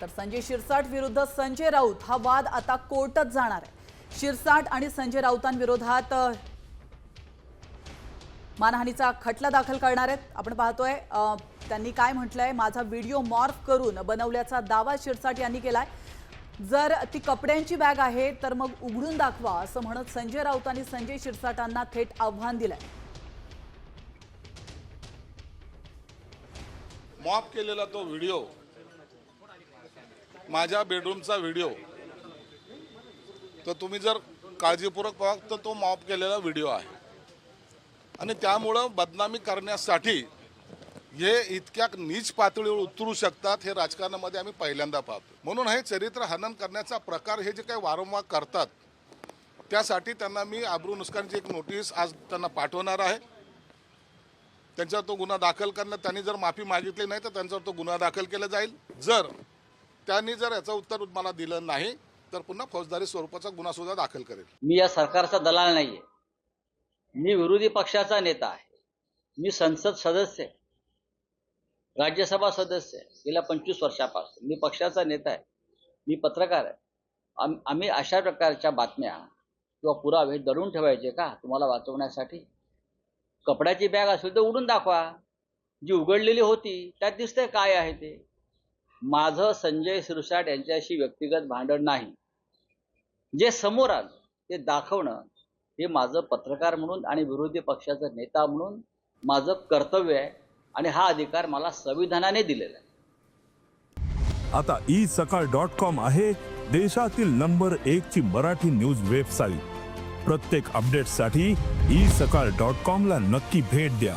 तर संजय शिरसाट विरुद्ध संजय राऊत हा वाद आता कोर्टात जाणार आहे. शिरसाट आणि संजय राऊतांविरोधात मानहानीचा खटला दाखल करणार आहेत. आपण पाहतोय त्यांनी काय म्हटलंय माझा व्हिडिओ मॉर्फ करून बनवल्याचा दावा शिरसाट यांनी केलाय. जर ती कपड्यांची बॅग आहे तर मग उघडून दाखवा असं म्हणत संजय राऊतांनी संजय शिरसाटांना थेट आव्हान दिलंय. मॉफ केलेला तो व्हिडिओ माझ्या बेडरूमचा व्हिडिओ तर तुम्ही जर काळजीपूर्वक पाहा तर तो मॉप केलेला व्हिडिओ आहे. आणि त्यामुळं बदनामी करण्यासाठी हे इतक्या नीच पातळीवर उतरू शकतात हे राजकारणामध्ये आम्ही पहिल्यांदा पाहतो. म्हणून हे चरित्र हनन करण्याचा प्रकार हे जे काही वारंवार करतात त्यासाठी त्यांना मी आब्रू नुस्कानची एक नोटीस आज त्यांना पाठवणार आहे. त्यांच्यावर तो गुन्हा दाखल करणं त्यांनी जर माफी मागितली नाही तर त्यांच्यावर तो गुन्हा दाखल केला जाईल. जर त्यांनी जर याचं उत्तर मला दिलं नाही तर पुन्हा फौजदारी स्वरूपाचा गुन्हा सुद्धा दाखल करेल. मी या सरकारचा दलाल नाहीये. मी विरोधी पक्षाचा नेता आहे. मी संसद सदस्य आहे. राज्यसभा सदस्य आहे. गेल्या पंचवीस वर्षापासून मी पक्षाचा नेता आहे. मी पत्रकार आहे. आम आम्ही अशा प्रकारच्या बातम्या किंवा पुरावे दडून ठेवायचे का? तुम्हाला वाचवण्यासाठी? कपड्याची बॅग असेल तर उडून दाखवा. जी उघडलेली होती त्यात दिसतंय काय आहे ते? माझं संजय सिरसाट यांच्याशी व्यक्तिगत भांडण नाही. जे समोर आलं ते दाखवणं हे माझं पत्रकार म्हणून आणि विरोधी पक्षाचा नेता म्हणून माझं कर्तव्य आहे आणि हा अधिकार मला संविधानाने दिलेला आहे. आता ई सकाळ डॉट कॉम आहे देशातील नंबर एक ची मराठी न्यूज वेबसाईट. प्रत्येक अपडेटसाठी ई सकाळ डॉट कॉम ला नक्की भेट द्या.